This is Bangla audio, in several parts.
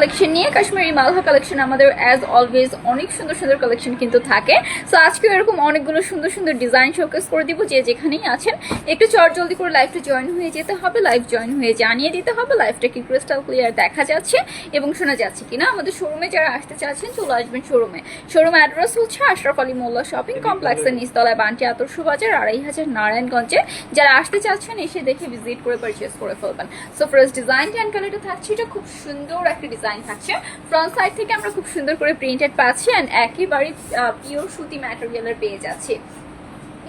কালেকশন নিয়ে কাশ্মীরি মালহা কালেকশন আমাদের অ্যাজ অলওয়েজ অনেক সুন্দর সুন্দর কালেকশন কিন্তু থাকে। সো আজকে এরকম অনেকগুলো সুন্দর সুন্দর ডিজাইন শোকেস করে দিব যে যেখানেই আছেন। একটু চট জলদি করে লাইভটা জয়েন হয়ে যেতে হবে লাইভ জয়েন হয়ে জানিয়ে দিতে হবে লাইভটা কি ক্রিস্টাল ক্লিয়ার দেখা যাচ্ছে এবং শোনা যাচ্ছে কিনা। আমাদের শোরুমে যারা আসতে চাচ্ছেন চলে আসবেন শোরুমে শোরুম অ্যাড্রেস হচ্ছে আশরাফ আলী মোল্লা শপিং কমপ্লেক্সের নিচতলায় বান্টি আতর্শ বাজার আড়াই হাজার নারায়ণগঞ্জে। যারা আসতে চাচ্ছেন এসে দেখে ভিজিট করে পারচেস করে ফেলবেন। সো ফার্স্ট ডিজাইন অ্যান্ড কালারটা থাকছে এটা খুব সুন্দর একটা ডিজাইন থাকছে। ফ্রন্ট সাইড থেকে আমরা খুব সুন্দর করে প্রিন্টেড পাচ্ছি অ্যান্ড একেবারে পিওর সুতি ম্যাটেরিয়ালের পেয়ে যাচ্ছি।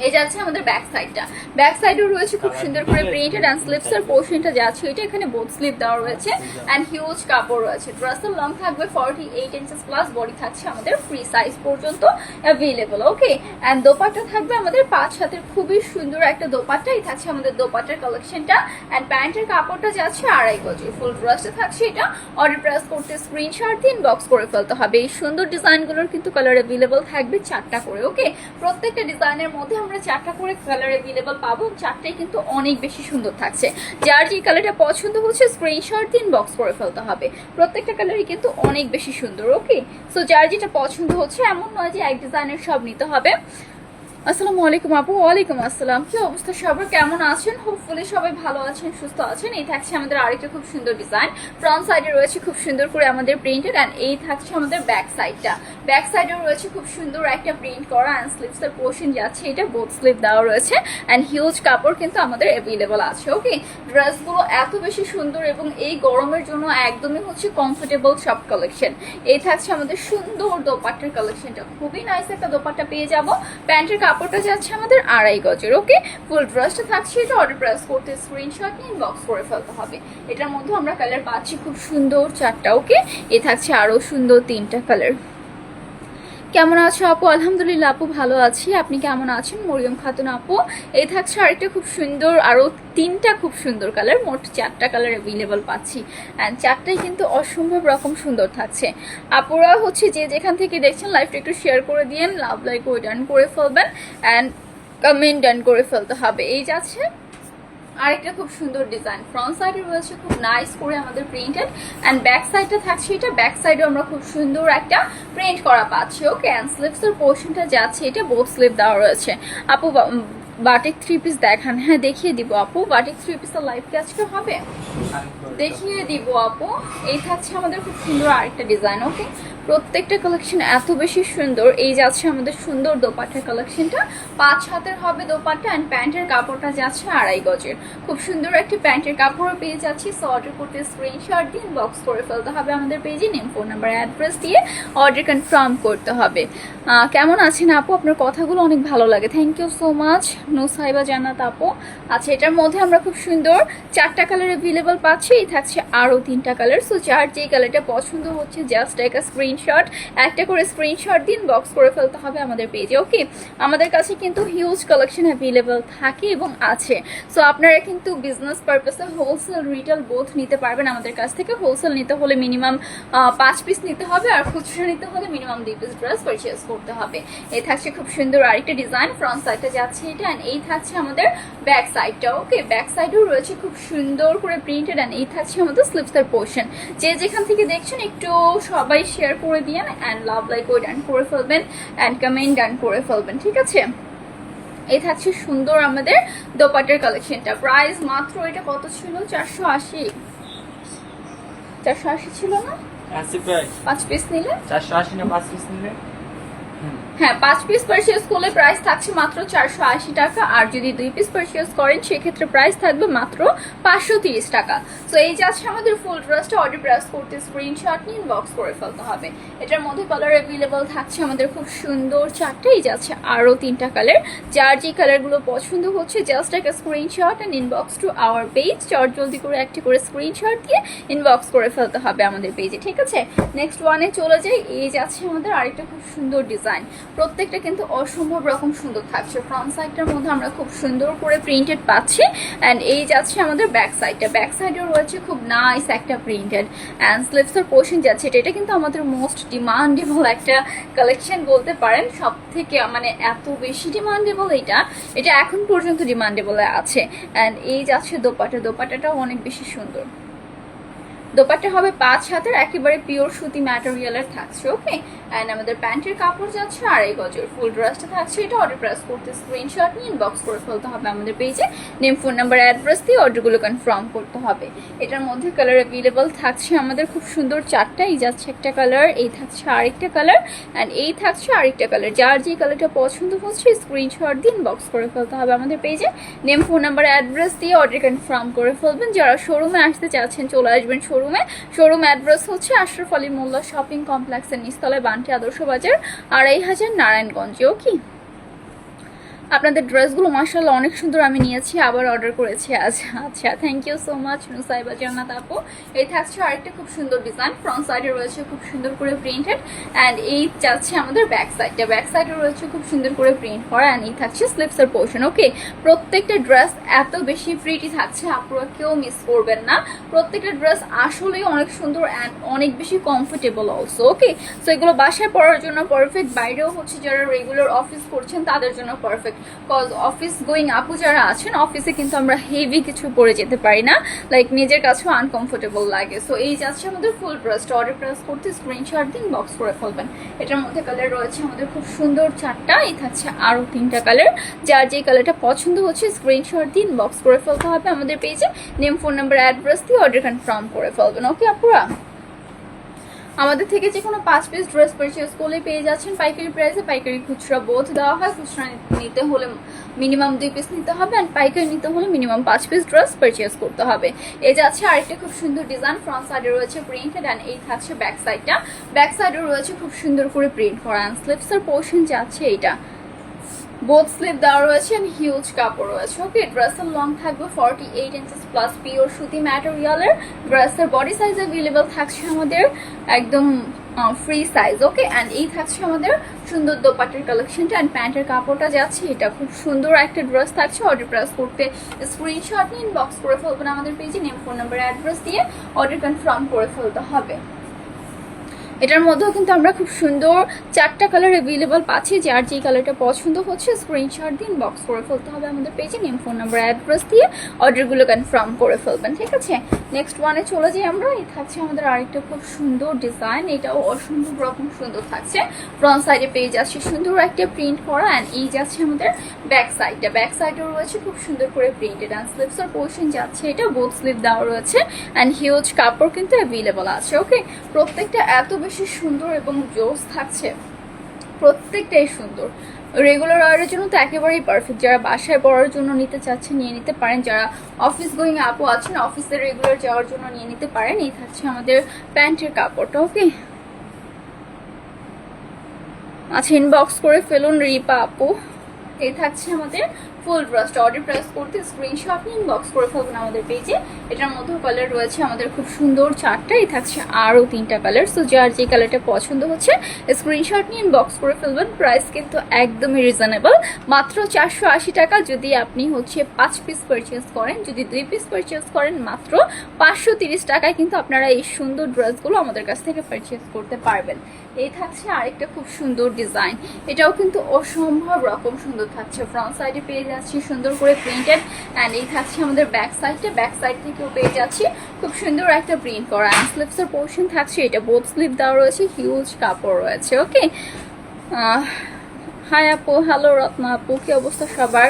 এই যাচ্ছে আমাদের ব্যাক সাইডটা ব্যাক সাইডেও রয়েছে খুব সুন্দর করে প্রিন্টেড অ্যান্ড স্লিপস এর পোর্শনটা যাচ্ছে। এটা এখানে বোথ স্লিপ দেওয়া রয়েছে অ্যান্ড হিউজ কাপড় রয়েছে। ড্রেসের লং থাকবে forty eight inches plus body থাকছে আমাদের ফ্রি সাইজ পর্যন্ত অ্যাভেলেবল ওকে অ্যান্ড দোপাট্টা থাকবে আমাদের পাঁচ হাতের। খুবই সুন্দর একটা দোপাট্টাই থাকছে আমাদের দোপাট্টার কালেকশনটা অ্যান্ড প্যান্টের কাপড়টা যাচ্ছে আড়াই গজি। ফুল ড্রেসটা থাকছে এটা। অর্ডার প্রেস করতে স্ক্রিনশট দিয়ে ইনবক্স করে ফেলতে হবে। এই সুন্দর ডিজাইনগুলোর কিন্তু কালার অ্যাভেলেবল থাকবে চারটা করে ওকে প্রত্যেকটা ডিজাইনের মধ্যে আমরা চারটা করে কালার অ্যাভেলেবল পাবো, চারটাই কিন্তু অনেক বেশি সুন্দর থাকছে। যার যে কালারটা পছন্দ হচ্ছে স্ক্রিনশট দিন বক্স করে ফেলতে হবে। প্রত্যেকটা কালারই কিন্তু অনেক বেশি সুন্দর ওকে সো যার যেটা পছন্দ হচ্ছে, এমন নয় যে এক ডিজাইনের সব নিতে হবে। আসসালামু আলাইকুম আপু, ওয়ালাইকুম আসসালাম। কি অবস্থা সবার? কেমন আছেন? হোপফুলি সবাই ভালো আছেন, সুস্থ আছেন। এই থাকছে আমাদের আরেকটা খুব সুন্দর ডিজাইন ফ্রন্ট সাইডে রয়েছে খুব সুন্দর করে আমাদের প্রিন্টেড অ্যান্ড এই থাকছে আমাদের ব্যাক সাইডটা ব্যাক সাইডেও রয়েছে খুব সুন্দর একটা প্রিন্ট করা অ্যান্ড স্লিভসের পোর্শন যাচ্ছে। এটা বোথ স্লিভ দেওয়া রয়েছে অ্যান্ড হিউজ কাপড় কিন্তু আমাদের অ্যাভেলেবল আছে ওকে ড্রেসগুলো এত বেশি সুন্দর এবং এই গরমের জন্য একদমই হচ্ছে কমফোর্টেবল সব কালেকশন এই থাকছে আমাদের সুন্দর দোপাট্টার কালেকশনটা খুবই নাইস একটা দোপাট্টা পেয়ে যাব। প্যান্টের কাপড়টা যাচ্ছে আমাদের আড়াই গজের, ওকে? ফুল ড্রেসটা থাকছে এটা অর্ডার প্রেস করতে স্ক্রিনশট নিয়ে ইনবক্স করে ফেলতে হবে। এটার মধ্যে আমরা কালার পাচ্ছি খুব সুন্দর চারটা, ওকে? এ থাকছে আরও সুন্দর তিনটা কালার কেমন আছো আপু? আলহামদুলিল্লাহ আপু ভালো আছি। আপনি কেমন আছেন? মরিয়ম খাতুন আপু। এই থাকছে আরেকটা খুব সুন্দর, আরও তিনটা খুব সুন্দর কালার মোট চারটা কালার অ্যাভেলেবল পাচ্ছি। অ্যান্ড চারটাই কিন্তু অসম্ভব রকম সুন্দর থাকছে। আপুরা হচ্ছে যে যেখান থেকে দেখছেন লাইফটা একটু শেয়ার করে দিয়েন লাভ লাইক ওই ডান করে ফেলবেন অ্যান্ড কমেন্ট ডান করে ফেলতে হবে। এই যাচ্ছে আরেকটা খুব সুন্দর ডিজাইন ফ্রন্ট সাইডে রয়েছে খুব নাইস করে আমাদের প্রিন্টেড অ্যান্ড ব্যাক সাইডটা থাকছে এটা। ব্যাক সাইডে আমরা খুব সুন্দর একটা প্রিন্ট করা পাচ্ছি ওকে অ্যান্ড স্লিপস এর পোর্শনটা যাচ্ছে এটা বোথ স্লিপ দেওয়া রয়েছে। আপু বাটিক থ্রি পিস দেখান। হ্যাঁ দেখিয়ে দিব। আপু বাটিক থ্রি পিসের লাইভ কি আজকে হবে? দেখিয়ে দিব আপু। এই থাকছে আমাদের খুব সুন্দর আরেকটা ডিজাইন ওকে প্রত্যেকটা কালেকশন এত বেশি সুন্দর। এই যাচ্ছে আমাদের সুন্দর দোপাট্টার কালেকশনটা পাঁচ হাতের হবে দোপাট্টা অ্যান্ড প্যান্টের কাপড়টা যাচ্ছে আড়াই গজের। খুব সুন্দর একটি প্যান্টের কাপড়ও পেয়ে যাচ্ছি। সো অর্ডার করতে স্ক্রিনশট দিয়ে বক্স করে ফেলতে হবে আমাদের পেজে নেম ফোন নাম্বার অ্যাড্রেস দিয়ে অর্ডার কনফার্ম করতে হবে। কেমন আছেন আপু? আপনার কথাগুলো অনেক ভালো লাগে। Thank you so much Nusaiba Jannat আপু। আচ্ছা এটার মধ্যে আমরা খুব সুন্দর চারটা কালার অ্যাভেলেবল পাচ্ছি। থাকছে আরও তিনটা কালার সো যার যেই কালারটা পছন্দ হচ্ছে জাস্ট একটা স্ক্রিনশট একটা করে স্ক্রিনশট দিন বক্স করে ফেলতে হবে আমাদের পেজে ওকে আমাদের কাছে কিন্তু হিউজ কালেকশন অ্যাভেলেবেল থাকে এবং আছে। সো আপনারা কিন্তু বিজনেস পারপাসে হোলসেল রিটেল বোথ নিতে পারবেন আমাদের কাছ থেকে। হোলসেল নিতে হলে মিনিমাম পাঁচ পিস নিতে হবে আর খুচরা নিতে হলে মিনিমাম দুই পিস ড্রেস পারচেস করতে হবে। এই থাকছে খুব সুন্দর আরেকটা ডিজাইন ফ্রন্ট সাইডটা যাচ্ছে এটা and এই থাকছে আমাদের ব্যাক সাইডটা ওকে ব্যাক সাইডেও রয়েছে খুব সুন্দর করে প্রিন্টেড অ্যান্ড এই থাকছে আমাদের স্লিপসের পোর্শন যে যেখান থেকে দেখছেন একটু সবাই শেয়ার করে দিয়েন অ্যান্ড লাভ লাইক ওই ডান করে ফেলবেন অ্যান্ড কমেন্ট ডান করে ফেলবেন ঠিক আছে? এই থাকছে সুন্দর আমাদের দোপাটের কালেকশনটা প্রাইস মাত্র এটা কত ছিল? চারশো আশি। চারশো আশি ছিল না? আশি পাঁচ পিস নিলে? চারশো আশি না পাঁচ পিস নিলে? হ্যাঁ পাঁচ পিস পারচেস করলে প্রাইস থাকছে মাত্র চারশো আশি টাকা। আর যদি দুই পিস পারচেস করেন, সেক্ষেত্রে প্রাইস থাকবে মাত্র পাঁচশো তিরিশ টাকা। তো এই যাচ্ছে আমাদের ফুল ড্রেসটা অর্ডার প্রেস করতে স্ক্রিনশট নিয়ে ইনবক্স করে ফেলতে হবে। এটার মধ্যে কালার অ্যাভেলেবল থাকছে আমাদের খুব সুন্দর চারটাই যাচ্ছে আরও তিনটা কালার যার যে কালারগুলো পছন্দ হচ্ছে জাস্ট একটা screenshot and inbox to our page চট জলদি করে একটি করে স্ক্রিনশট দিয়ে ইনবক্স করে ফেলতে হবে আমাদের পেজে ঠিক আছে? নেক্সট ওয়ানে চলে যাই। এই যে যাচ্ছে আমাদের আরেকটা খুব সুন্দর ডিজাইন প্রত্যেকটা কিন্তু অসম্ভব রকম সুন্দর থাকছে। ফ্রন্ট সাইডটার মধ্যে আমরা খুব সুন্দর করে প্রিন্টেড পাচ্ছি অ্যান্ড এই যাচ্ছে আমাদের ব্যাক সাইডটা ব্যাক সাইডেও রয়েছে খুব নাইস একটা প্রিন্টেড অ্যান্ড স্লিপসের পোর্শন যাচ্ছে। এটা এটা কিন্তু আমাদের মোস্ট ডিমান্ডেবল একটা কালেকশন বলতে পারেন। সব থেকে মানে এত বেশি ডিমান্ডেবল এটা এটা এখন পর্যন্ত ডিমান্ডেবল আছে। অ্যান্ড এই যাচ্ছে দোপাটা দোপাটাটাও অনেক বেশি সুন্দর। দোপাট্টা হবে পাঁচ হাতের, একেবারে পিওর সুতি ম্যাটেরিয়ালের থাকছে ওকে অ্যান্ড আমাদের প্যান্টের কাপড় যাচ্ছে আড়াই গজের ফুল ড্রেসটা থাকছে, এটা অর্ডার প্রেস করতে স্ক্রিনশট নিয়ে ইনবক্স করে ফেলতে হবে আমাদের পেজে নেম ফোন নাম্বার অ্যাড্রেস দিয়ে অর্ডারগুলো কনফার্ম করতে হবে। এটার মধ্যে কালার অ্যাভেলেবল থাকছে আমাদের খুব সুন্দর চারটা, এই যাচ্ছে একটা কালার এই থাকছে আরেকটা কালার অ্যান্ড এই থাকছে আরেকটা কালার যার যে কালারটা পছন্দ হচ্ছে স্ক্রিনশট দিয়ে ইনবক্স করে ফেলতে হবে আমাদের পেজে নেম ফোন নাম্বার অ্যাড্রেস দিয়ে অর্ডার কনফার্ম করে ফেলবেন। যারা শোরুমে আসতে চাচ্ছেন, চলে আসবেন শোরুমে শোরুম অ্যাড্রেস হচ্ছে আশরাফ আলী মোল্লা শপিং কমপ্লেক্সের নিচতলায় বান্টি আদর্শ বাজার আড়াই হাজার নারায়ণগঞ্জেও ওকে আপনাদের ড্রেসগুলো মার্শাল্লাহ অনেক সুন্দর আমি নিয়েছি, আবার অর্ডার করেছি আজ। আচ্ছা thank you so much Nusaiba Jannat আপু। এই থাকছে আরেকটা খুব সুন্দর ডিজাইন ফ্রন্ট সাইডে রয়েছে খুব সুন্দর করে প্রিন্টেড অ্যান্ড এই যাচ্ছে আমাদের ব্যাক সাইডটা ব্যাক সাইডে রয়েছে খুব সুন্দর করে প্রিন্ট করা অ্যান্ড এই থাকছে স্লিপসের পোর্শন ওকে প্রত্যেকটা ড্রেস এত বেশি ফ্রিটি থাকছে আপনারা কেউ মিস করবেন না। প্রত্যেকটা ড্রেস আসলেই অনেক সুন্দর অ্যান্ড অনেক বেশি কমফোর্টেবল অলসো ওকে সো এগুলো বাসায় পরার জন্য পারফেক্ট বাইরেও হচ্ছে যারা রেগুলার অফিস করছেন, তাদের জন্য পারফেক্ট কজ অফিস গোয়িং আপু যারা আছেন অফিসে কিন্তু আমরা হেভি কিছু পরে যেতে পারি না। লাইক নিজের কাছেও আনকমফোর্টেবল লাগে। সো এই যাচ্ছে আমাদের ফুল ড্রেসটা অর্ডার প্রেস করতে স্ক্রিনশট দিন বক্স করে ফেলবেন। এটার মধ্যে কালার রয়েছে আমাদের খুব সুন্দর চারটা। এই থাকছে আরও তিনটা কালার যার যে কালারটা পছন্দ হচ্ছে স্ক্রিনশট দিন বক্স করে ফেলতে হবে আমাদের পেজে নেম ফোন নাম্বার অ্যাড্রেস দিয়ে অর্ডার কনফার্ম করে ফেলবেন। ওকে আপুরা? আমাদের থেকে যে কোনো পাঁচ পিস ড্রেস পারচেজ করলে পেয়ে যাচ্ছেন। পাইকারি প্রাইসে পাইকারি খুচরা বোধ দেওয়া হয়। খুচরা নিতে হলে মিনিমাম দুই পিস নিতে হবে অ্যান্ড পাইকারি নিতে হলে মিনিমাম পাঁচ পিস ড্রেস পারচেস করতে হবে। এই যাচ্ছে আরেকটা খুব সুন্দর ডিজাইন ফ্রন্ট সাইডে রয়েছে প্রিন্টেড অ্যান্ড এই থাকছে ব্যাক সাইডটা ব্যাক সাইডে রয়েছে খুব সুন্দর করে প্রিন্ট করা। অ্যান্ড স্লিপসের পোর্শন যাচ্ছে এইটা। বোথ স্লিপ দেওয়া রয়েছে হিউজ কাপড় রয়েছে। ওকে ড্রেসের লং থাকবে forty eight inches plus pure সুতি ম্যাটেরিয়ালের ড্রেসের বডি সাইজ অ্যাভেলেবেল থাকছে আমাদের একদম ফ্রি সাইজ ওকে অ্যান্ড এই থাকছে আমাদের সুন্দর দোপাটের কালেকশনটা অ্যান্ড প্যান্টের কাপড়টা যাচ্ছে। এটা খুব সুন্দর একটা ড্রেস থাকছে। অর্ডার প্রেস করতে স্ক্রিনশট নিয়ে ইনবক্স করে ফেলবেন আমাদের পেজে নেম ফোন নাম্বার অ্যাড্রেস দিয়ে অর্ডার কনফার্ম করে ফেলতে হবে। এটার মধ্যেও কিন্তু আমরা খুব সুন্দর চারটা কালার অ্যাভেলেবল পাচ্ছি, যার যে কালারটা পছন্দ হচ্ছে স্ক্রিনশট দিন বক্স করে ফেলতে হবে আমাদের পেজে নেম ফোন নাম্বার অ্যাড্রেস দিয়ে অর্ডারগুলো কনফার্ম করে ফেলবেন, ঠিক আছে? নেক্সট ওয়ানে চলে যাই আমরা, এই থাকছে আমাদের আরেকটা খুব সুন্দর ডিজাইন এটাও অসম্ভব রকম সুন্দর থাকছে। ফ্রন্ট সাইডে পেয়ে যাচ্ছে সুন্দর একটা প্রিন্ট করা অ্যান্ড এই যাচ্ছে আমাদের ব্যাক সাইডটা ব্যাক সাইডেও রয়েছে, খুব সুন্দর করে প্রিন্টেড অ্যান্ড স্লিপসের পোর্শন যাচ্ছে এটা বোথ স্লিপ দেওয়া রয়েছে অ্যান্ড হিউজ কাপড় কিন্তু অ্যাভেলেবল আছে ওকে প্রত্যেকটা এত বেশি সুন্দর এবং জোস থাকছে। প্রত্যেকটাই সুন্দর। রেগুলার ওয়ারের জন্য তো একেবারেই পারফেক্ট যারা বাসায় পড়ার জন্য নিতে চাচ্ছেন, নিয়ে নিতে পারেন। যারা অফিস গোয়িং আপু আছেন অফিসে রেগুলার যাওয়ার জন্য নিয়ে নিতে পারেন। এই থাকছে আমাদের প্যান্টের কাপড়টা ওকে আচ্ছা ইনবক্স করে ফেলুন রিপা আপু। এই থাকছে আমাদের ফুল ড্রেসটা অর্ডার প্রেস করতে স্ক্রিনশট নিয়ে ইনবক্স করে ফেলবেন আমাদের পেজে এটার মধ্যেও কালার রয়েছে আমাদের খুব সুন্দর চারটা এই থাকছে আরও তিনটা কালার সো যার যে কালারটা পছন্দ হচ্ছে স্ক্রিনশট নিয়ে ইনবক্স করে ফেলবেন। প্রাইস কিন্তু একদমই রিজনেবল মাত্র চারশো আশি টাকা যদি আপনি হচ্ছে পাঁচ পিস পারচেস করেন, যদি দুই পিস পারচেস করেন, মাত্র পাঁচশো তিরিশ টাকায় কিন্তু আপনারা এই সুন্দর ড্রেসগুলো আমাদের কাছ থেকে পারচেস করতে পারবেন। এই থাকছে আরেকটা খুব সুন্দর ডিজাইন এটাও কিন্তু অসম্ভব রকম সুন্দর থাকছে। ফ্রন্ট সাইডে পেয়ে যাচ্ছি সুন্দর করে প্রিন্টেড অ্যান্ড এই থাকছে আমাদের ব্যাক সাইডটা ব্যাক সাইড থেকেও পেয়ে যাচ্ছি। খুব সুন্দর একটা প্রিন্ট করা। অ্যান্ড স্লিপসের পোর্শন থাকছে। এটা বোথ স্লিপ দেওয়া রয়েছে হিউজ কাপড় রয়েছে ওকে হাই আপু হ্যালো রত্না আপু, কি অবস্থা সবার?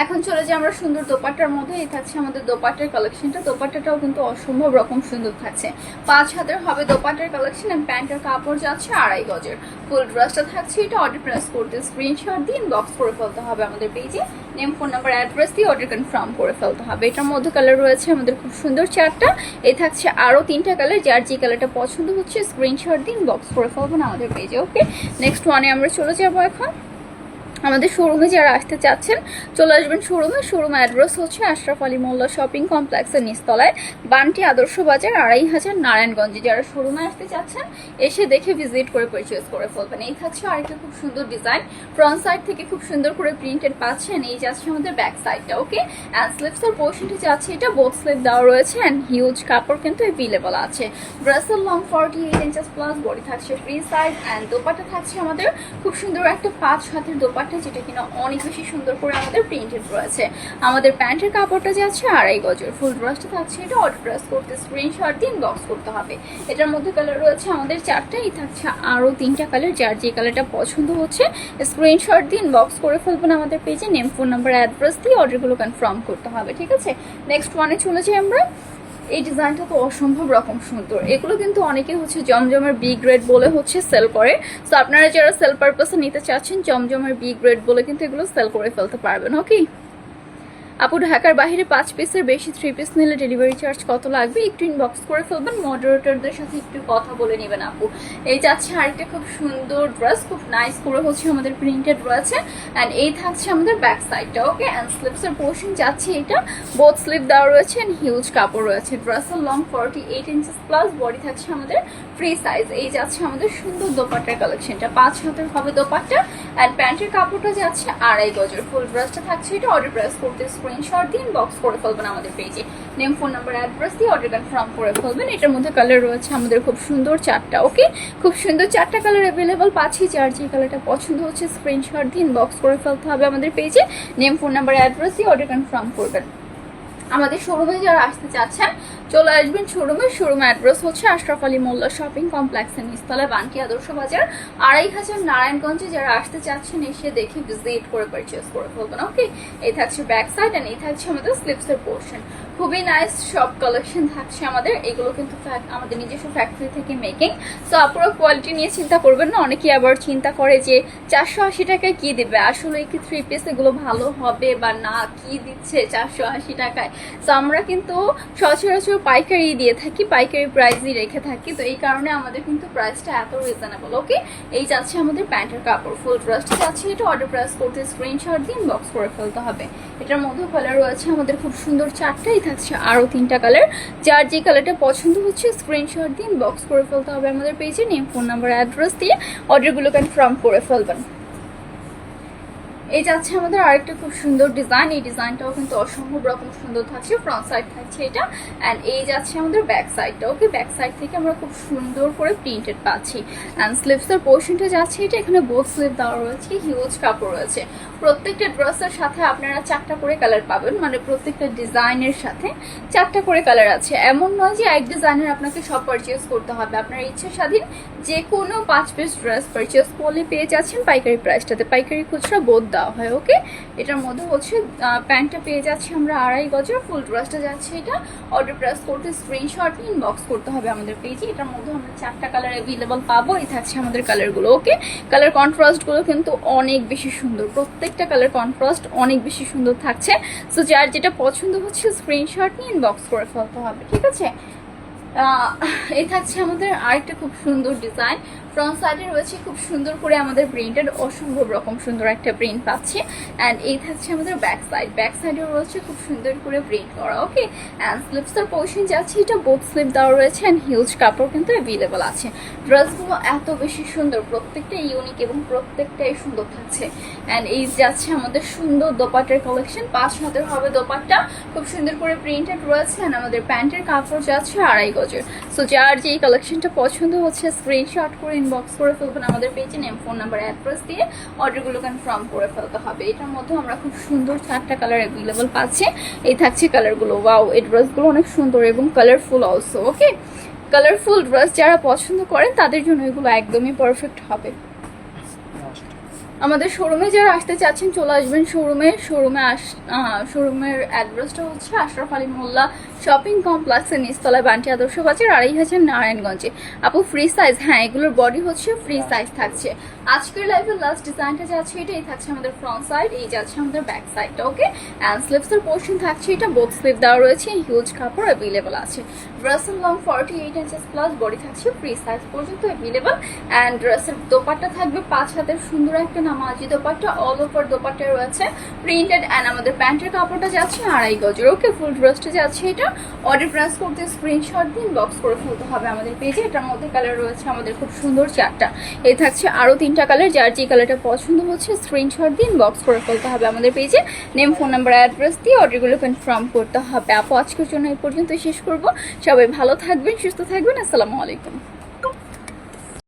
এখন চলে যাই আমরা সুন্দর দোপাট্টার মধ্যে। এই থাকছে আমাদের দোপাট্টার কালেকশনটা দোপাট্টাটাও কিন্তু অসম্ভব রকম সুন্দর থাকছে। পাঁচ হাতের হবে দোপাট্টার কালেকশন এন্ড প্যান্টের কাপড় যাচ্ছে আড়াই গজের। ফুল ড্রেসটা থাকছে এটা অর্ডার প্রেস করতে। স্ক্রিনশট দিয়ে ইনবক্স করে ফেলতে হবে আমাদের পেজে নেম ফোন নাম্বার অ্যাড্রেস দিয়ে অর্ডার কনফার্ম করে ফেলতে হবে। এটার মধ্যে কালার রয়েছে আমাদের খুব সুন্দর চারটা। এই থাকছে আরও তিনটা কালার যার যে কালারটা পছন্দ হচ্ছে। স্ক্রিনশট দিন বক্স করে ফেলবেন আমাদের পেজে ওকে নেক্সট ওয়ানে আমরা চলে যাব এখন। আমাদের শোরুমে যারা আসতে চাচ্ছেন, চলে আসবেন শোরুমে। শোরুম অ্যাড্রেস হচ্ছে আশরাফ আলী মোল্লা শপিং কমপ্লেক্সের নিচতলায়, বান্টি আদর্শ বাজার, আড়াই হাজার নারায়ণগঞ্জে। যারা শোরুমে আসতে চাচ্ছেন, এসে দেখে ভিজিট করে পারচেস করে ফেলবেন। এই থাকছে আরেকটা খুব সুন্দর ডিজাইন ফ্রন্ট সাইড থেকে খুব সুন্দর করে প্রিন্টেড পাচ্ছেন। এই যাচ্ছে আমাদের ব্যাক সাইডটা ওকে অ্যান্ড স্লিপসের পোর্শনটি যাচ্ছে, এটা বোথ স্লিপ দেওয়া রয়েছে অ্যান্ড হিউজ কাপড় কিন্তু অ্যাভেলেবল আছে। ড্রেসের long forty eight inches plus body থাকছে ফ্রি সাইজ অ্যান্ড দোপাটা থাকছে আমাদের। খুব সুন্দর একটা পাঁচ হাতের দোপাটা দোপাট্টা যেটা কিনা অনেক বেশি সুন্দর করে আমাদের প্রিন্টেড রয়েছে। আমাদের প্যান্টের কাপড়টা যে আছে, আড়াই গজের। ফুল ড্রেসটা থাকছে এটা অর্ডার প্রেস করতে স্ক্রিনশট দিন বক্স করতে হবে। এটার মধ্যে কালার রয়েছে আমাদের চারটা, এই থাকছে আরও তিনটা কালার যার যে কালারটা পছন্দ হচ্ছে স্ক্রিনশট দিন বক্স করে ফেলবেন আমাদের পেজে নেম ফোন নাম্বার অ্যাড্রেস দিয়ে অর্ডারগুলো কনফার্ম করতে হবে, ঠিক আছে? নেক্সট ওয়ানে চলে যাই আমরা। এই ডিজাইনটা তো অসম্ভব রকম সুন্দর। এগুলো কিন্তু অনেকে হচ্ছে জমজমের বি গ্রেড বলে হচ্ছে সেল করে। সো আপনারা যারা সেল পারপাসে নিতে চাচ্ছেন, জমজমের বি গ্রেড বলে কিন্তু এগুলো সেল করে ফেলতে পারবেন ওকে আপু, ঢাকার বাইরে পাঁচ পিসের বেশি থ্রি পিস নিলে ডেলিভারি চার্জ কত লাগবে? একটু ইনবক্স করে ফেলবেন মডারেটরদের সাথে একটু কথা বলে নেবেন আপু। এই যাচ্ছে আরেকটা খুব সুন্দর ড্রেস খুব নাইস করে হচ্ছে আমাদের প্রিন্টেড রয়েছে। অ্যান্ড এই থাকছে আমাদের ব্যাক সাইডটা ওকে অ্যান্ড স্লিপসের পোর্শন যাচ্ছে এটা। বোথ স্লিপ দেওয়া রয়েছে অ্যান্ড হিউজ কাপড় রয়েছে। ড্রেসের long forty eight inches plus body থাকছে আমাদের ফ্রি সাইজ এই যাচ্ছে আমাদের সুন্দর দোপাট্টার কালেকশনটা পাঁচ হাতের হবে দোপাট্টা। অ্যান্ড প্যান্টের কাপড়টা যাচ্ছে আড়াই গজের। ফুল ড্রেসটা থাকছে এটা অর্ডার প্রেস করতে স্ক্রিনশট দিন বক্স করে ফেলবেন আমাদের পেজে নেম ফোন নাম্বার অ্যাড্রেস দিয়ে অর্ডার কনফার্ম করে ফেলবেন। এটার মধ্যে কালার রয়েছে আমাদের খুব সুন্দর চারটা ওকে খুব সুন্দর চারটা কালার অ্যাভেলেবল পাচ্ছি যার যে কালারটা পছন্দ হচ্ছে স্ক্রিনশট দিন বক্স করে ফেলতে হবে আমাদের পেজে নেম ফোন নাম্বার অ্যাড্রেস দিয়ে অর্ডার কনফার্ম করবেন। আমাদের শোরুমে যারা আসতে চাচ্ছেন, চলে আসবেন শোরুমে। শোরুম অ্যাড্রেস হচ্ছে আশরাফ আলী মোল্লা শপিং কমপ্লেক্সের নিস্তলা বানকি আদর্শ বাজার। আড়াই হাজার নারায়ণগঞ্জে যারা আসতে চাচ্ছেন, এসে দেখে ভিজিট করে পারচেস করে ফেলবেন ওকে এই থাকছে ব্যাক সাইড অ্যান্ড এই থাকছে আমাদের স্লিপসের পোর্শন খুবই নাইস সব কালেকশন থাকছে আমাদের। এগুলো কিন্তু আমাদের নিজস্ব ফ্যাক্টরি থেকে মেকিং সো আপনারা কোয়ালিটি নিয়ে চিন্তা করবেন না। অনেকে আবার চিন্তা করে যে, চারশো আশি টাকায় কি দিবে? আসলে কি থ্রি পিস এগুলো ভালো হবে বা না? কি দিচ্ছে চারশো আশি টাকায়? তো আমরা কিন্তু সচরাচর পাইকারি দিয়ে থাকি, পাইকারি প্রাইসই রেখে থাকি। তো এই কারণে আমাদের কিন্তু প্রাইসটা এত রিজনেবল ওকে এই যাচ্ছে আমাদের প্যান্টের কাপড়। ফুল ড্রেসটা যাচ্ছে এটা অর্ডার প্রেস করতে স্ক্রিনশট দিয়ে বক্স করে ফেলতে হবে। এটার মধ্যে কালার রয়েছে আমাদের খুব সুন্দর চারটাই থাকছে আরও তিনটা কালার। যার যে কালারটা পছন্দ হচ্ছে স্ক্রিনশট দিন বক্স করে ফেলতে হবে আমাদের পেজে নিয়ে ফোন নাম্বার অ্যাড্রেস দিয়ে অর্ডারগুলো কনফার্ম করে ফেলবেন। এই যাচ্ছে আমাদের আরেকটা খুব সুন্দর ডিজাইন এই ডিজাইনটাও কিন্তু অসম্ভব রকম সুন্দর থাকছে। ফ্রন্ট সাইড থাকছে এটা। অ্যান্ড এই যাচ্ছে আমাদের ব্যাক সাইডটা ওকে ব্যাক সাইড থেকে আমরা খুব সুন্দর করে প্রিন্টেড পাচ্ছি। অ্যান্ড স্লিপসের পোর্শনটা যাচ্ছে এটা। এখানে বোথ স্লিপ দেওয়া রয়েছে হিউজ কাপড় রয়েছে। প্রত্যেকটা ড্রেসের সাথে আপনারা চারটা করে কালার পাবেন। মানে প্রত্যেকটা ডিজাইনের সাথে চারটা করে কালার আছে। এমন নয় যে এক ডিজাইনের আপনাকে সব পারচেস করতে হবে। আপনার ইচ্ছা স্বাধীন যে কোনো পাঁচ পিস ড্রেস পারচেস করলে পেয়ে যাচ্ছেন পাইকারি প্রাইসটাতে পাইকারি খুচরা বোধ দেওয়া হয় ওকে এটার মধ্যে হচ্ছে প্যান্টটা পেয়ে যাচ্ছি আমরা আড়াই গজের ফুল ড্রেসটা যাচ্ছে এটা। অর্ডার প্রেস করতে স্ক্রিনশট ইনবক্স করতে হবে আমাদের পেজে এটার মধ্যে আমরা চারটা কালার অ্যাভেলেবল পাবো, এই থাকছে আমাদের কালারগুলো ওকে কালার কন্ট্রাস্টগুলো কিন্তু অনেক বেশি সুন্দর, প্রত্যেকটা কালার কন্ট্রাস্ট অনেক বেশি সুন্দর থাকছে। সো যার যেটা পছন্দ হচ্ছে স্ক্রিনশট নিয়ে ইনবক্স করে ফেলতে হবে, ঠিক আছে? এই থাকছে আমাদের আরেকটা খুব সুন্দর ডিজাইন ফ্রন্ট সাইডে রয়েছে খুব সুন্দর করে আমাদের প্রিন্টেড অসম্ভব রকম সুন্দর একটা প্রিন্ট পাচ্ছে। অ্যান্ড এই থাকছে আমাদের ব্যাক সাইড ব্যাক সাইডে রয়েছে খুব সুন্দর করে প্রিন্ট করা ওকে অ্যান্ড স্লিপসের পোর্শন যাচ্ছে, এটা বোথ স্লিপ দেওয়া রয়েছে অ্যান্ড হিউজ কাপড় কিন্তু অ্যাভেলেবল আছে। ড্রেসগুলো এত বেশি সুন্দর, প্রত্যেকটা ইউনিক এবং প্রত্যেকটাই সুন্দর থাকছে। অ্যান্ড এই যাচ্ছে আমাদের সুন্দর দোপাট্টার কালেকশন পাঁচ হাতের হবে দোপাট্টা। খুব সুন্দর করে প্রিন্টেড রয়েছে অ্যান্ড আমাদের প্যান্টের কাপড় যাচ্ছে আড়াই গজের। সো যার যেই কালেকশনটা পছন্দ হচ্ছে স্ক্রিনশট করে ইনবক্স করে ফেলবেন আমাদের পেজে নেম ফোন নাম্বার অ্যাড্রেস দিয়ে অর্ডারগুলো কনফার্ম করে ফেলতে হবে। এটার মধ্যে আমরা খুব সুন্দর চারটা কালার অ্যাভেলেবল পাচ্ছি। এই থাকছে কালারগুলো ওয়াও এই ড্রেসগুলো অনেক সুন্দর এবং colourful also okay colourful dress যারা পছন্দ করেন, তাদের জন্য এগুলো একদমই পারফেক্ট হবে। আমাদের শোরুমে যারা আসতে চাচ্ছেন, চলে আসবেন শোরুমে শোরুমে আস শোরুমের অ্যাড্রেসটা হচ্ছে আশরাফ আলী মোল্লা শপিং কমপ্লেক্সের নিচতলায় বান্টি আদর্শ বাজার আড়াই হাজার নারায়ণগঞ্জে। আপু ফ্রি সাইজ হ্যাঁ এগুলোর বডি হচ্ছে ফ্রি সাইজ থাকছে। আজকের লাইফের লাস্ট ডিজাইনটা যাচ্ছে এটা, এই থাকছে আমাদের ফ্রন্ট সাইড এই যাচ্ছে আমাদের ব্যাক সাইডটা ওকে অ্যান্ড স্লিপসের পোর্শন থাকছে এটা বোথ স্লিপ দেওয়া রয়েছে হিউজ কাপড় অ্যাভেলেবল আছে। ড্রেসের long forty eight inches plus body থাকছে ফ্রি সাইজ পর্যন্ত অ্যাভেলেবল অ্যান্ড ড্রেসের দোপাট্টা থাকবে পাঁচ হাতের সুন্দর একটা নামাজি দোপাট্টা অল ওভার দোপাট্টা রয়েছে। প্রিন্টেড অ্যান্ড আমাদের প্যান্টের কাপড়টা যাচ্ছে আড়াই গজের ওকে ফুল ড্রেসটা যাচ্ছে এটা। অর্ডার প্রাস করতে স্ক্রিনশট দিন বক্স করে ফেলতে হবে আমাদের পেজে এটার মধ্যে কালার রয়েছে আমাদের খুব সুন্দর চারটা। এ থাকছে আরও তিনটা কালার যার যে কালারটা পছন্দ হচ্ছে স্ক্রিনশট দিন বক্স করে ফেলতে হবে আমাদের পেজে নেম ফোন নাম্বার অ্যাড্রেস দিয়ে অর্ডারগুলো কনফার্ম করতে হবে। আপু, আজকের জন্য এই পর্যন্ত শেষ করব। সবাই ভালো থাকবেন, সুস্থ থাকবেন। আসসালামু আলাইকুম।